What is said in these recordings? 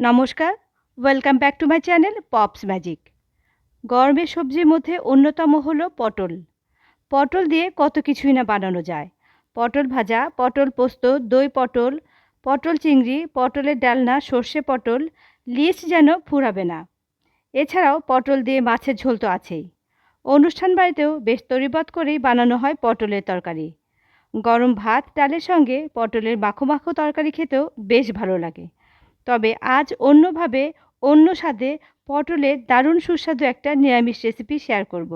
নমস্কার welcome back to my channel Pops Magic গরমের সবজির মধ্যে অন্যতম হলো পটল। পটল দিয়ে কত কিছুই না বানানো যায়। পটল ভাজা, পটল পোস্ত, দই পটল পটল চিংড়ি, পটলের ডালনা, সর্ষে পটল, লিস্ট যেন ফুরাবে না। এছাড়াও পটল দিয়ে মাছের ঝোল তো আছেই। অনুষ্ঠান বাড়িতেও বেশ তরিবত করেই বানানো হয় পটলের তরকারি। গরম ভাত, ডালের সঙ্গে পটলের মাখো মাখো তরকারি খেতেও বেশ ভালো লাগে। তবে আজ অন্যভাবে অন্য স্বাদে পটলের দারুণ সুস্বাদু একটা নিরামিষ রেসিপি শেয়ার করব।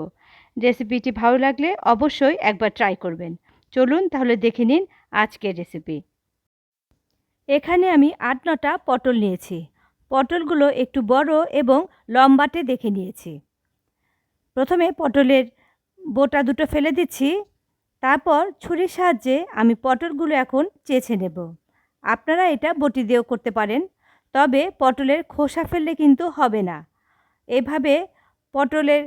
রেসিপিটি ভালো লাগলে অবশ্যই একবার ট্রাই করবেন। চলুন তাহলে দেখে নিন আজকের রেসিপি এখানে আমি আট নটা পটল নিয়েছি। পটলগুলো একটু বড় এবং লম্বাটে দেখে নিয়েছি। প্রথমে পটলের বোটা দুটো ফেলে দিচ্ছি। তারপর ছুরির সাহায্যে আমি পটলগুলো এখন চেছে নেব। আপনারা এটা বটি দিয়েও করতে পারেন। তবে পটলের খোসা ফেললে কিন্তু হবে না। এভাবে পটলের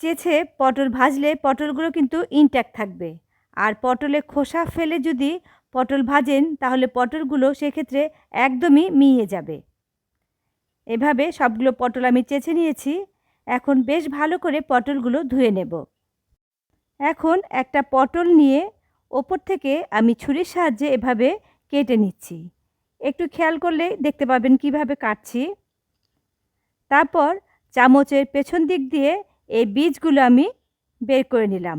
চেছে পটল ভাজলে পটলগুলো কিন্তু ইনট্যাক্ট থাকবে। আর পটলে খোসা ফেলে যদি পটল ভাজেন, তাহলে পটলগুলো সেক্ষেত্রে একদমই মিয়ে যাবে। এভাবে সবগুলো পটল আমি চেছে নিয়েছি। এখন বেশ ভালো করে পটলগুলো ধুয়ে নেব। এখন একটা পটল নিয়ে ওপর থেকে আমি ছুরির সাহায্যে এভাবে কেটে নিচ্ছি। একটু খেয়াল করলে দেখতে পাবেন কীভাবে কাটছি। তারপর চামচের পেছন দিক দিয়ে এই বীজগুলো আমি বের করে নিলাম।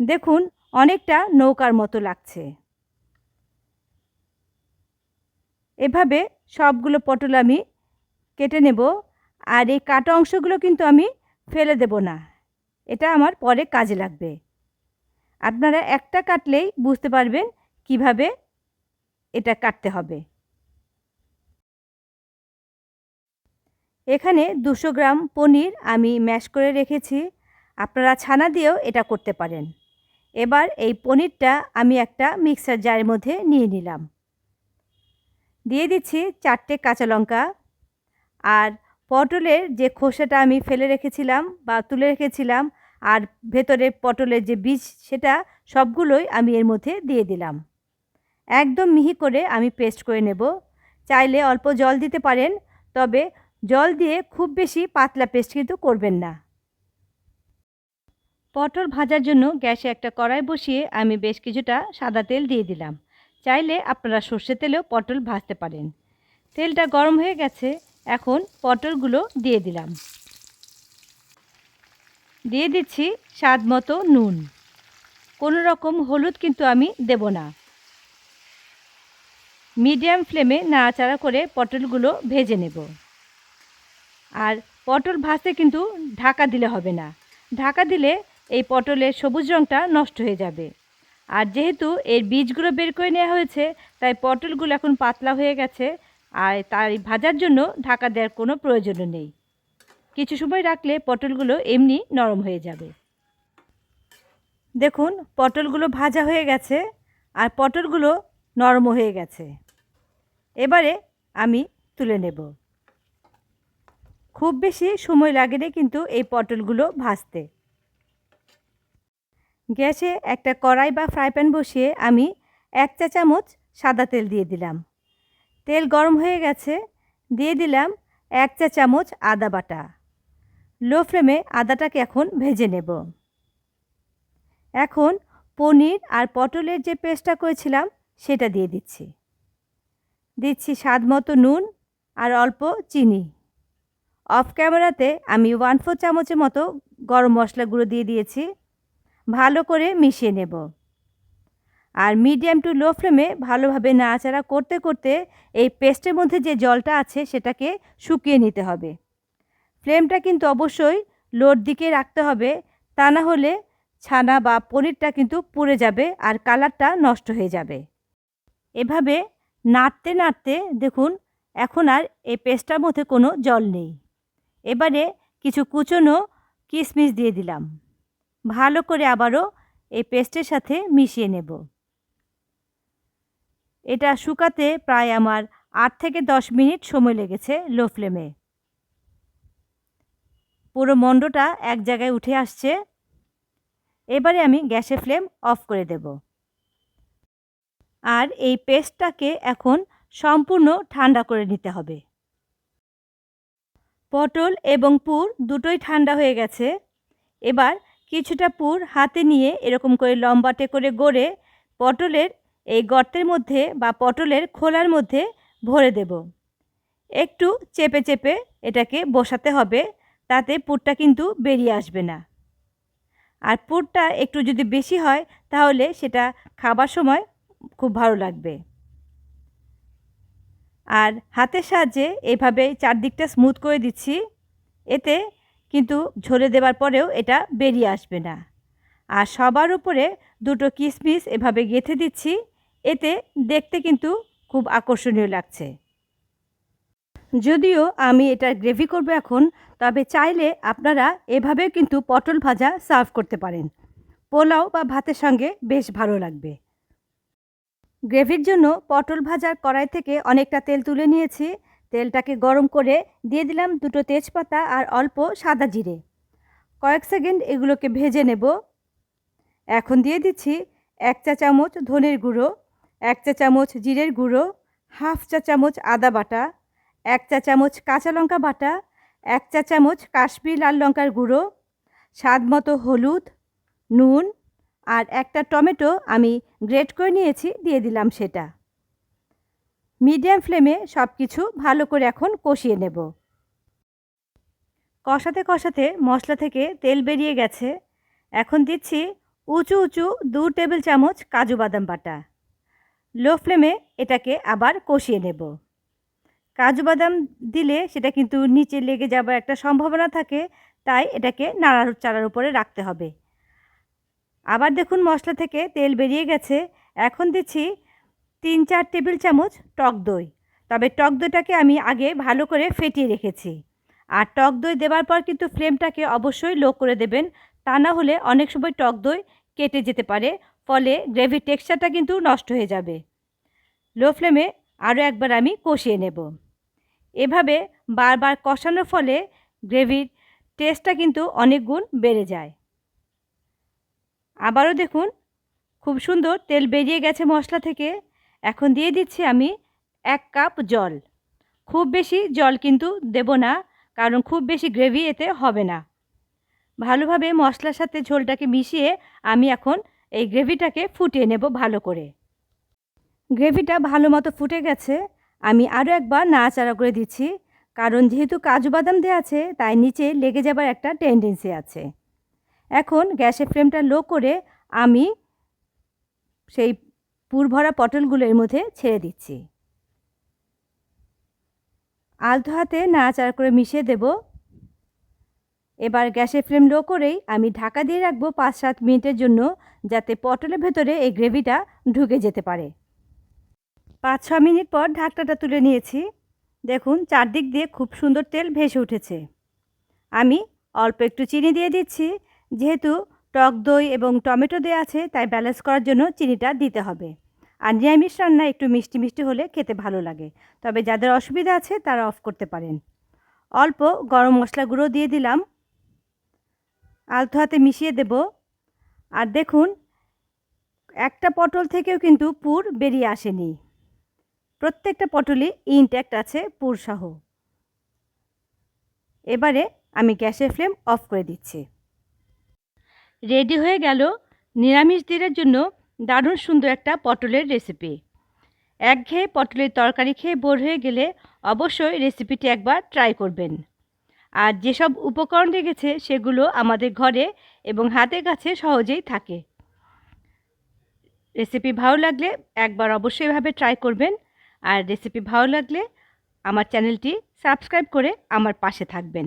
দেখুন, অনেকটা নৌকার মতো লাগছে। এভাবে সবগুলো পটল আমি কেটে নেব আর এই কাটা অংশগুলো কিন্তু আমি ফেলে দেব না। এটা আমার পরে কাজে লাগবে। আপনারা একটা কাটলেই বুঝতে পারবেন কীভাবে এটা কাটতে হবে। এখানে দুশো গ্রাম পনির আমি ম্যাশ করে রেখেছি। আপনারা ছানা দিয়েও এটা করতে পারেন। এবার এই পনিরটা আমি একটা মিক্সার জারের মধ্যে নিয়ে নিলাম। দিয়ে দিচ্ছি চারটে কাঁচা লঙ্কা আর পটলের যে খোসাটা আমি ফেলে রেখেছিলাম বা তুলে রেখেছিলাম আর ভেতরে পটলের যে বীজ, সেটা সবগুলোই আমি এর মধ্যে দিয়ে দিলাম। একদম মিহি করে আমি পেস্ট করে নেব। চাইলে অল্প জল দিতে পারেন, তবে জল দিয়ে খুব বেশি পাতলা পেস্ট কিন্তু করবেন না। পটল ভাজার জন্য গ্যাসে একটা কড়াই বসিয়ে আমি বেশ কিছুটা সাদা তেল দিয়ে দিলাম। চাইলে আপনারা সর্ষে তেলেও পটল ভাজতে পারেন। তেলটা গরম হয়ে গেছে, এখন পটলগুলো দিয়ে দিলাম। দিয়ে দিচ্ছি স্বাদ মতো নুন। কোনো রকম হলুদ কিন্তু আমি দেব না। মিডিয়াম ফ্লেমে নাড়াচাড়া করে পটলগুলো ভেজে নেব। আর পটল ভাজতে কিন্তু ঢাকা দিলে হবে না। ঢাকা দিলে এই পটলের সবুজ রঙটা নষ্ট হয়ে যাবে। আর যেহেতু এর বীজগুলো বের করে নেওয়া হয়েছে, তাই পটলগুলো এখন পাতলা হয়ে গেছে, আর তাই ভাজার জন্য ঢাকা দেওয়ার কোনো প্রয়োজন নেই। কিছু সময় রাখলে পটলগুলো এমনি নরম হয়ে যাবে। দেখুন, পটলগুলো ভাজা হয়ে গেছে, আর পটলগুলো নরম হয়ে গেছে। এবারে আমি তুলে নেব। খুব বেশি সময় লাগে না কিন্তু এই পটলগুলো ভাজতে। গ্যাসে একটা কড়াই বা ফ্রাই প্যান বসিয়ে আমি এক চা চামচ সাদা তেল দিয়ে দিলাম। তেল গরম হয়ে গেছে, দিয়ে দিলাম এক চা চামচ আদা বাটা। লো ফ্লেমে আদাটাকে এখন ভেজে নেব। এখন পনির আর পটলের যে পেস্টটা করেছিলাম সেটা দিয়ে দিচ্ছি। দিচ্ছি স্বাদ মতো নুন আর অল্প চিনি। অফ ক্যামেরাতে আমি ওয়ান ফোর চামচের মতো গরম মশলা গুঁড়ো দিয়ে দিয়েছি। ভালো করে মিশিয়ে নেব। আর মিডিয়াম টু লো ফ্লেমে ভালোভাবে নাড়াচাড়া করতে করতে এই পেস্টের মধ্যে যে জলটা আছে সেটাকে শুকিয়ে নিতে হবে। ফ্লেমটা কিন্তু অবশ্যই লোর দিকে রাখতে হবে, তা না হলে ছানা বা পনিরটা কিন্তু পুড়ে যাবে আর কালারটা নষ্ট হয়ে যাবে। এভাবে নাড়তে নাড়তে দেখুন, এখন আর এই পেস্টটার মধ্যে কোনো জল নেই। এবারে কিছু কুচনো কিশমিশ দিয়ে দিলাম। ভালো করে আবারও এই পেস্টের সাথে মিশিয়ে নেব। এটা শুকাতে প্রায় আমার আট থেকে দশ মিনিট সময় লেগেছে লো ফ্লেমে। পুরো মণ্ডটা এক জায়গায় উঠে আসছে। এবারে আমি গ্যাসের ফ্লেম অফ করে দেব। আর এই পেস্টটাকে এখন সম্পূর্ণ ঠান্ডা করে নিতে হবে। পটল এবং পুর দুটোই ঠান্ডা হয়ে গেছে। এবার কিছুটা পুর হাতে নিয়ে এরকম করে লম্বাটে করে গড়ে পটলের এই গর্তের মধ্যে বা পটলের খোলার মধ্যে ভরে দেব। একটু চেপে চেপে এটাকে বসাতে হবে, তাতে পুরটা কিন্তু বেরিয়ে আসবে না। আর পুরটা একটু যদি বেশি হয়, তাহলে সেটা খাবার সময় খুব ভালো লাগবে। আর হাতের সাহায্যে এভাবে চারদিকটা স্মুথ করে দিচ্ছি, এতে কিন্তু ঝরে দেওয়ার পরেও এটা বেরিয়ে আসবে না। আর সবার উপরে দুটো কিশমিশ এভাবে গেঁথে দিচ্ছি, এতে দেখতে কিন্তু খুব আকর্ষণীয় লাগছে। যদিও আমি এটা গ্রেভি করব এখন, তবে চাইলে আপনারা এভাবেও কিন্তু পটল ভাজা সার্ভ করতে পারেন। পোলাও বা ভাতের সঙ্গে বেশ ভালো লাগবে। গ্রেভির জন্য পটল ভাজার কড়াই থেকে অনেকটা তেল তুলে নিয়েছি। তেলটাকে গরম করে দিয়ে দিলাম দুটো তেজপাতা আর অল্প সাদা জিরে। কয়েক সেকেন্ড এগুলোকে ভেজে নেব। এখন দিয়ে দিচ্ছি এক চা চামচ ধনের গুঁড়ো, এক চা চামচ জিরের গুঁড়ো, হাফ চা চামচ আদা বাটা, এক চা চামচ কাঁচা লঙ্কা বাটা, এক চা চামচ কাশ্মীর লাল লঙ্কার গুঁড়ো, স্বাদ মতো হলুদ, নুন আর একটা টমেটো আমি গ্রেট করে নিয়েছি, দিয়ে দিলাম সেটা। মিডিয়াম ফ্লেমে সব কিছু ভালো করে এখন কষিয়ে নেব। কষাতে কষাতে মশলা থেকে তেল বেরিয়ে গেছে। এখন দিচ্ছি উঁচু উঁচু দু টেবিল চামচ কাজু বাদাম বাটা। লো ফ্লেমে এটাকে আবার কষিয়ে নেব। কাজু বাদাম দিলে সেটা কিন্তু নিচে লেগে যাবার একটা সম্ভাবনা থাকে, তাই এটাকে নাড়ার চাড়ার উপরে রাখতে হবে। আবার দেখুন মশলা থেকে তেল বেরিয়ে গেছে। এখন দিচ্ছি তিন চার টেবিল চামচ টক দই। তবে টক দইটাকে আমি আগে ভালো করে ফেটিয়ে রেখেছি। আর টক দই দেওয়ার পর কিন্তু ফ্লেমটাকে অবশ্যই লো করে দেবেন। তা না হলে অনেক সময় টক দই কেটে যেতে পারে, ফলে গ্রেভির টেক্সচারটা কিন্তু নষ্ট হয়ে যাবে। লো ফ্লেমে আরও একবার আমি কষিয়ে নেব। এভাবে বারবার কষানোর ফলে গ্রেভির টেস্টটা কিন্তু অনেক গুণ বেড়ে যায়। আবারও দেখুন, খুব সুন্দর তেল বেরিয়ে গেছে মশলা থেকে। এখন দিয়ে দিচ্ছি আমি এক কাপ জল। খুব বেশি জল কিন্তু দেব না, কারণ খুব বেশি গ্রেভি এতে হবে না। ভালোভাবে মশলার সাথে ঝোলটাকে মিশিয়ে আমি এখন এই গ্রেভিটাকে ফুটিয়ে নেব ভালো করে। গ্রেভিটা ভালো মতো ফুটে গেছে, আমি আরও একবার নাড়াচাড়া করে দিচ্ছি, কারণ যেহেতু কাজু বাদাম দেওয়া আছে, তাই নিচে লেগে যাবার একটা টেন্ডেন্সি আছে। এখন গ্যাসের ফ্লেমটা লো করে আমি সেই পুরভরা পটলগুলো এর মধ্যে ছেড়ে দিচ্ছি। আলতো হাতে নাড়াচাড়া করে মিশিয়ে দেব। এবার গ্যাসের ফ্লেম লো করেই আমি ঢাকা দিয়ে রাখব পাঁচ সাত মিনিটের জন্য যাতে পটলের ভেতরে এই গ্রেভিটা ঢুকে যেতে পারে। পাঁচ ছ মিনিট পর ঢাকটাটা তুলে নিয়েছি। দেখুন, চারদিক দিয়ে খুব সুন্দর তেল ভেসে উঠেছে। আমি অল্প একটু চিনি দিয়ে দিচ্ছি। যেহেতু টক দই এবং টমেটো দেওয়া আছে, তাই ব্যালেন্স করার জন্য চিনিটা দিতে হবে। আর নিরামিষ রান্না একটু মিষ্টি মিষ্টি হলে খেতে ভালো লাগে, তবে যাদের অসুবিধা আছে তারা অফ করতে পারেন। অল্প গরম মশলা গুঁড়ো দিয়ে দিলাম। আলতো হাতে মিশিয়ে দেব। আর দেখুন, একটা পটল থেকেও কিন্তু পুর বেরিয়ে আসেনি। প্রত্যেকটা পটলই ইনট্যাক্ট আছে, পুরসহ। এবারে আমি গ্যাসের ফ্লেম অফ করে দিচ্ছি। রেডি হয়ে গেল নিরামিষ দিনের জন্য দারুণ সুন্দর একটা পটলের রেসিপি একঘেয়ে পটলের তরকারি খেয়ে বোর হয়ে গেলে অবশ্যই রেসিপিটি একবার ট্রাই করবেন। আর যেসব উপকরণ লেগেছে সেগুলো আমাদের ঘরে এবং হাতের কাছে সহজেই থাকে। রেসিপি ভালো লাগলে একবার অবশ্যই এভাবে ট্রাই করবেন। আর রেসিপি ভালো লাগলে আমার চ্যানেলটি সাবস্ক্রাইব করে আমার পাশে থাকবেন।